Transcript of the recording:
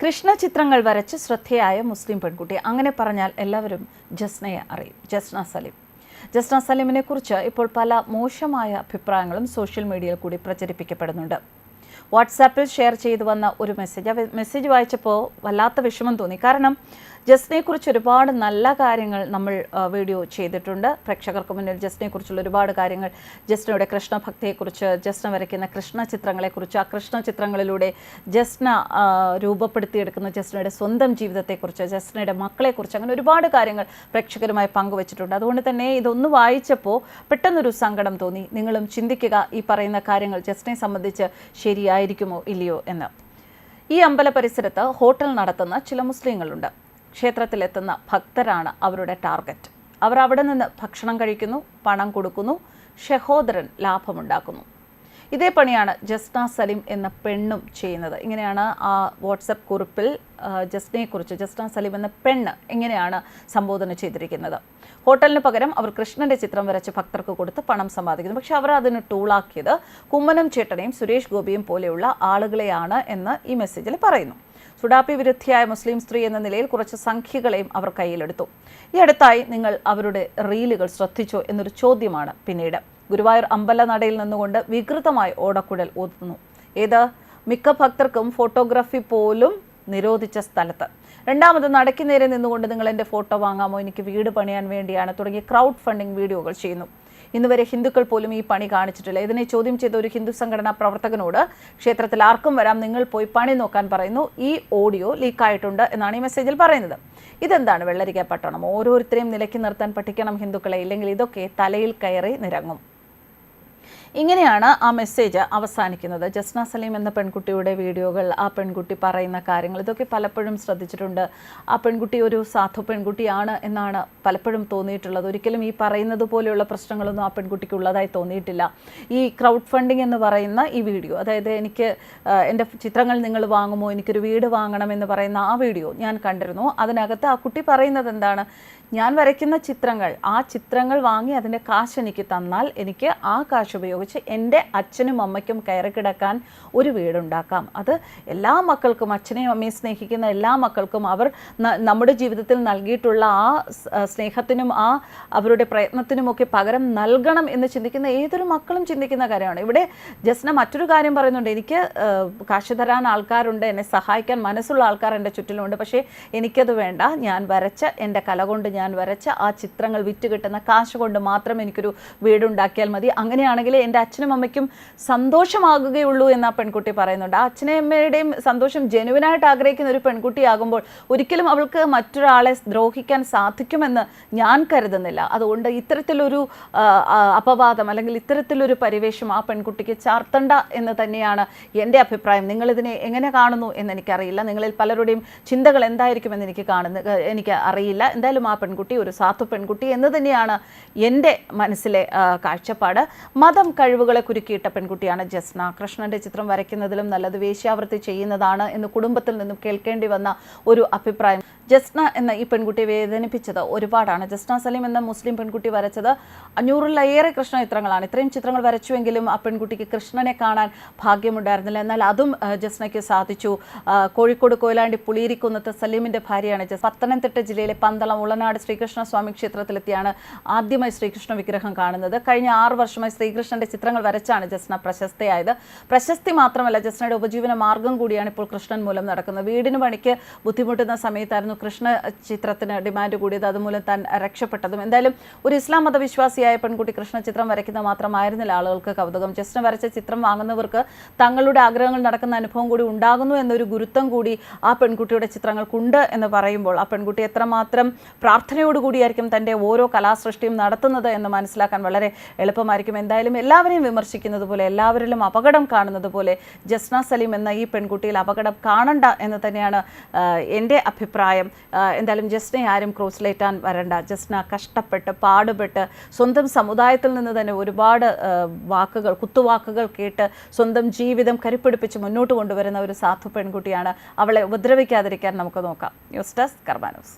കൃഷ്ണ ചിത്രങ്ങൾ വരച്ച് ശ്രദ്ധേയായ മുസ്ലിം പെൺകുട്ടി. അങ്ങനെ പറഞ്ഞാൽ എല്ലാവരും ജസ്നയെ അറിയും. ജസ്ന സലീം. ജസ്ന സലീമിനെ കുറിച്ച് ഇപ്പോൾ പല മോശമായ അഭിപ്രായങ്ങളും സോഷ്യൽ മീഡിയയിൽ കൂടി പ്രചരിപ്പിക്കപ്പെടുന്നുണ്ട്. വാട്സാപ്പിൽ ഷെയർ ചെയ്തു വന്ന ഒരു മെസ്സേജ്. ആ മെസ്സേജ് വായിച്ചപ്പോൾ വല്ലാത്ത വിഷമം തോന്നി. കാരണം ജസ്നയെക്കുറിച്ച് ഒരുപാട് നല്ല കാര്യങ്ങൾ നമ്മൾ വീഡിയോ ചെയ്തിട്ടുണ്ട്. പ്രേക്ഷകർക്ക് മുന്നിൽ ജസ്നയെക്കുറിച്ചുള്ള ഒരുപാട് കാര്യങ്ങൾ ജസ്നയുടെ കൃഷ്ണഭക്തിയെക്കുറിച്ച് ജസ്റ്റിന വരയ്ക്കുന്ന കൃഷ്ണ ചിത്രങ്ങളെക്കുറിച്ച് ആ കൃഷ്ണ ചിത്രങ്ങളിലൂടെ ആ, രൂപപ്പെടുത്തിയെടുക്കുന്ന ജസ്നയുടെ സ്വന്തം ജീവിതത്തെക്കുറിച്ച് ജസ്റ്റിനയുടെ മക്കളെക്കുറിച്ച് അങ്ങനെ ഒരുപാട് കാര്യങ്ങൾ പ്രേക്ഷകരുമായി പങ്കുവച്ചിട്ടുണ്ട്. അതുകൊണ്ട് തന്നെ ഇതൊന്ന് വായിച്ചപ്പോൾ പെട്ടെന്നൊരു സങ്കടം തോന്നി. നിങ്ങളും ചിന്തിക്കുക ഈ പറയുന്ന കാര്യങ്ങൾ ജസ്റ്റിനെ സംബന്ധിച്ച് ശരിയായിരിക്കുമോ ഇല്ലയോ എന്ന്. ഈ അമ്പല പരിസരത്ത് ഹോട്ടൽ നടത്തുന്ന ചില മുസ്ലിങ്ങളുണ്ട്. ക്ഷേത്രത്തിലെത്തുന്ന ഭക്തരാണ് അവരുടെ ടാർഗറ്റ്. അവർ അവിടെ നിന്ന് ഭക്ഷണം കഴിക്കുന്നു പണം കൊടുക്കുന്നു ഷഹോദരൻ ലാഭമുണ്ടാക്കുന്നു. ഇതേ പണിയാണ് ജസ്ന സലിം എന്ന പെണ്ണും ചെയ്യുന്നത്. ഇങ്ങനെയാണ് ആ വാട്സപ്പ് കുറിപ്പിൽ ജസ്നയെക്കുറിച്ച് ജസ്ന സലിം എന്ന പെണ്ണ് എങ്ങനെയാണ് സംബോധന ചെയ്തിരിക്കുന്നത്. ഹോട്ടലിന് പകരം അവർ കൃഷ്ണന്റെ ചിത്രം വരച്ച് ഭക്തർക്ക് കൊടുത്ത് പണം സമ്പാദിക്കുന്നു. പക്ഷെ അവർ അതിന് ടൂളാക്കിയത് കുമ്മനം ചേട്ടനെയും സുരേഷ് ഗോപിയും പോലെയുള്ള ആളുകളെയാണ് എന്ന് ഈ മെസ്സേജിൽ പറയുന്നു. സുഡാപ്പി വിരുദ്ധിയായ മുസ്ലിം സ്ത്രീ എന്ന നിലയിൽ കുറച്ച് സംഖ്യകളെയും അവർ കയ്യിലെടുത്തു. ഈ അടുത്തായി നിങ്ങൾ അവരുടെ റീലുകൾ ശ്രദ്ധിച്ചോ എന്നൊരു ചോദ്യമാണ് പിന്നീട്. ഗുരുവായൂർ അമ്പല നടയിൽ നിന്നുകൊണ്ട് വികൃതമായി ഓടക്കുഴൽ ഊതുന്നു. ഏത്? മിക്ക ഭക്തർക്കും ഫോട്ടോഗ്രാഫി പോലും നിരോധിച്ച സ്ഥലത്ത്. രണ്ടാമത് നടക്കി നേരെ നിന്നുകൊണ്ട് നിങ്ങൾ എന്റെ ഫോട്ടോ വാങ്ങാമോ? എനിക്ക് വീട് പണിയാൻ വേണ്ടിയാണ്. തുടങ്ങിയ ക്രൗഡ് ഫണ്ടിംഗ് വീഡിയോകൾ ചെയ്യുന്നു. ഇന്നുവരെ ഹിന്ദുക്കൾ പോലും ഈ പണി കാണിച്ചിട്ടില്ല. ഇതിനെ ചോദ്യം ചെയ്ത ഒരു ഹിന്ദു സംഘടനാ പ്രവർത്തകനോട് ക്ഷേത്രത്തിൽ ആർക്കും വരാം നിങ്ങൾ പോയി പണി നോക്കാൻ പറയുന്നു. ഈ ഓഡിയോ ലീക്കായിട്ടുണ്ട് എന്നാണ് ഈ മെസ്സേജിൽ പറയുന്നത്. ഇതെന്താണ്? വെള്ളരിക്ക പട്ടണം. ഓരോരുത്തരെയും നിലയ്ക്ക് നിർത്താൻ പഠിക്കണം ഹിന്ദുക്കളെ. ഇല്ലെങ്കിൽ ഇതൊക്കെ തലയിൽ കയറി നിരങ്ങും. ഇങ്ങനെയാണ് ആ മെസ്സേജ് അവസാനിക്കുന്നത്. ജസ്ന സലീം എന്ന പെൺകുട്ടിയുടെ വീഡിയോകൾ ആ പെൺകുട്ടി പറയുന്ന കാര്യങ്ങൾ ഇതൊക്കെ പലപ്പോഴും ശ്രദ്ധിച്ചിട്ടുണ്ട്. ആ പെൺകുട്ടി ഒരു സാധു പെൺകുട്ടിയാണ് എന്നാണ് പലപ്പോഴും തോന്നിയിട്ടുള്ളത്. ഒരിക്കലും ഈ പറയുന്നത് പോലെയുള്ള പ്രശ്നങ്ങളൊന്നും ആ പെൺകുട്ടിക്ക് ഉള്ളതായി തോന്നിയിട്ടില്ല. ഈ ക്രൗഡ് ഫണ്ടിങ് എന്ന് പറയുന്ന ഈ വീഡിയോ അതായത് എനിക്ക് എന്റെ ചിത്രങ്ങൾ നിങ്ങൾ വാങ്ങുമോ എനിക്കൊരു വീട് വാങ്ങണം എന്ന് പറയുന്ന ആ വീഡിയോ ഞാൻ കണ്ടിരുന്നു. അതിനകത്ത് ആ കുട്ടി പറയുന്നത് എന്താണ്? ഞാൻ വരയ്ക്കുന്ന ചിത്രങ്ങൾ ആ ചിത്രങ്ങൾ വാങ്ങി അതിന്റെ കാശ് എനിക്ക് തന്നാൽ എനിക്ക് ആ കാശ് ഉപയോഗിച്ച് എന്റെ അച്ഛനും അമ്മയ്ക്കും കയറി കിടക്കാൻ ഒരു വീടുണ്ടാക്കാം. അത് എല്ലാ മക്കൾക്കും അച്ഛനെയും അമ്മയും സ്നേഹിക്കുന്ന എല്ലാ മക്കൾക്കും അവർ നമ്മുടെ ജീവിതത്തിൽ നൽകിയിട്ടുള്ള ആ സ്നേഹത്തിനും ആ അവരുടെ പ്രയത്നത്തിനുമൊക്കെ പകരം നൽകണം എന്ന് ചിന്തിക്കുന്ന ഏതൊരു മക്കളും ചിന്തിക്കുന്ന കാര്യമാണ്. ഇവിടെ ജസ്ന മറ്റൊരു കാര്യം പറയുന്നുണ്ട്. എനിക്ക് കാശ് തരാൻ ആൾക്കാരുണ്ട് എന്നെ സഹായിക്കാൻ മനസ്സുള്ള ആൾക്കാർ എന്റെ ചുറ്റിലുമുണ്ട് പക്ഷേ എനിക്കത് വേണ്ട. ഞാൻ വരച്ച എന്റെ കല കൊണ്ട് ഞാൻ വരച്ച ആ ചിത്രങ്ങൾ വിറ്റ് കിട്ടുന്ന കാശ് കൊണ്ട് മാത്രം എനിക്കൊരു വീടുണ്ടാക്കിയാൽ മതി. അങ്ങനെയാണെങ്കിൽ എന്റെ അച്ഛനും അമ്മയ്ക്കും സന്തോഷമാകുകയുള്ളൂ എന്ന് ആ പെൺകുട്ടി പറയുന്നുണ്ട്. ആ അച്ഛനെയും അമ്മയുടെയും സന്തോഷം ജെനുവിനായിട്ട് ആഗ്രഹിക്കുന്ന ഒരു പെൺകുട്ടിയാകുമ്പോൾ ഒരിക്കലും അവൾക്ക് മറ്റൊരാളെ ദ്രോഹിക്കാൻ സാധിക്കുമെന്ന് ഞാൻ കരുതുന്നില്ല. അതുകൊണ്ട് ഇത്തരത്തിലൊരു അപവാദം അല്ലെങ്കിൽ ഇത്തരത്തിലൊരു പരിവേഷം ആ പെൺകുട്ടിക്ക് ചാർത്തണ്ട എന്ന് തന്നെയാണ് എന്റെ അഭിപ്രായം. നിങ്ങളിതിനെ എങ്ങനെ കാണുന്നു എന്ന് എനിക്കറിയില്ല നിങ്ങളിൽ പലരുടെയും ചിന്തകൾ എന്തായിരിക്കുമെന്ന് എനിക്ക് കാണുന്ന എനിക്ക് അറിയില്ല. എന്തായാലും ആ പെൺകുട്ടി ഒരു സാധു പെൺകുട്ടി എന്ന് തന്നെയാണ് എന്റെ മനസ്സിലെ കാഴ്ചപ്പാട്. മതം കഴിവുകളെ കുരുക്കിയിട്ട പെൺകുട്ടിയാണ് ജസ്ന. കൃഷ്ണന്റെ ചിത്രം വരയ്ക്കുന്നതിലും നല്ലത് വേശ്യാവൃത്തി ചെയ്യുന്നതാണ് എന്ന് കുടുംബത്തിൽ നിന്നും കേൾക്കേണ്ടി വന്ന ഒരു അഭിപ്രായം. ജസ്ന എന്ന ഈ പെൺകുട്ടിയെ വേദനിപ്പിച്ചത് ഒരുപാടാണ്. ജസ്ന സലീം എന്ന മുസ്ലിം പെൺകുട്ടി വരച്ചത് അഞ്ഞൂറിലേറെ കൃഷ്ണ ചിത്രങ്ങളാണ്. ഇത്രയും ചിത്രങ്ങൾ വരച്ചുവെങ്കിലും ആ പെൺകുട്ടിക്ക് കൃഷ്ണനെ കാണാൻ ഭാഗ്യമുണ്ടായിരുന്നില്ല. എന്നാൽ അതും ജസ്നയ്ക്ക് സാധിച്ചു. കോഴിക്കോട് കൊയിലാണ്ടി പുളിയിരിക്കുന്നത്ത് സലീമിന്റെ ഭാര്യയാണ് ജസ് പത്തനംതിട്ട ജില്ലയിലെ പന്തളം ഉളനാട് ശ്രീകൃഷ്ണ സ്വാമി ക്ഷേത്രത്തിലെത്തിയാണ് ആദ്യമായി ശ്രീകൃഷ്ണ വിഗ്രഹം കാണുന്നത്. കഴിഞ്ഞ ആറ് വർഷമായി ശ്രീകൃഷ്ണന്റെ ചിത്രങ്ങൾ വരച്ചാണ് ജസ്ന പ്രശസ്തയായത്. പ്രശസ്തി മാത്രമല്ല ജസ്നയുടെ ഉപജീവന മാർഗം കൂടിയാണ് ഇപ്പോൾ കൃഷ്ണൻ മൂലം നടക്കുന്നത്. വീടിന് പണിക്ക് ബുദ്ധിമുട്ടുന്ന സമയത്തായിരുന്നു കൃഷ്ണ ചിത്രത്തിന് ഡിമാൻഡ് കൂടിയത്. അതുമൂലം താൻ രക്ഷപ്പെട്ടതും. എന്തായാലും ഒരു ഇസ്ലാം മതവിശ്വാസിയായ പെൺകുട്ടി കൃഷ്ണ ചിത്രം വരയ്ക്കുന്ന മാത്രമായിരുന്നില്ല ആളുകൾക്ക് കൗതുകം. ജസ്ന വരച്ച ചിത്രം വാങ്ങുന്നവർക്ക് തങ്ങളുടെ ആഗ്രഹങ്ങൾ നടക്കുന്ന അനുഭവം കൂടി ഉണ്ടാകുന്നു എന്നൊരു ഗുരുത്വം കൂടി ആ പെൺകുട്ടിയുടെ ചിത്രങ്ങൾക്കുണ്ട് എന്ന് പറയുമ്പോൾ ആ പെൺകുട്ടി എത്രമാത്രം പ്രാർത്ഥനയോടുകൂടിയായിരിക്കും തന്റെ ഓരോ കലാസൃഷ്ടിയും നടത്തുന്നത് എന്ന് മനസ്സിലാക്കാൻ വളരെ എളുപ്പമായിരിക്കും. എന്തായാലും എല്ലാവരെയും വിമർശിക്കുന്നത് പോലെ എല്ലാവരിലും അപകടം കാണുന്നത് പോലെ ജസ്ന സലീം എന്ന ഈ പെൺകുട്ടിയിൽ അപകടം കാണണ്ട എന്ന് തന്നെയാണ് എന്റെ അഭിപ്രായം. എന്തായാലും ജസ്നയെ ആരും ക്രോസിലേറ്റാൻ വരണ്ട. ജസ്ന കഷ്ടപ്പെട്ട് പാടുപെട്ട് സ്വന്തം സമുദായത്തിൽ നിന്ന് തന്നെ ഒരുപാട് വാക്കുകൾ കുത്തുവാക്കുകൾ കേട്ട് സ്വന്തം ജീവിതം കരുപ്പിടിപ്പിച്ച് മുന്നോട്ട് കൊണ്ടുവരുന്ന ഒരു സാധു പെൺകുട്ടിയാണ്. അവളെ ഉപദ്രവിക്കാതിരിക്കാൻ നമുക്ക് നോക്കാം. News desk കർമാനോസ്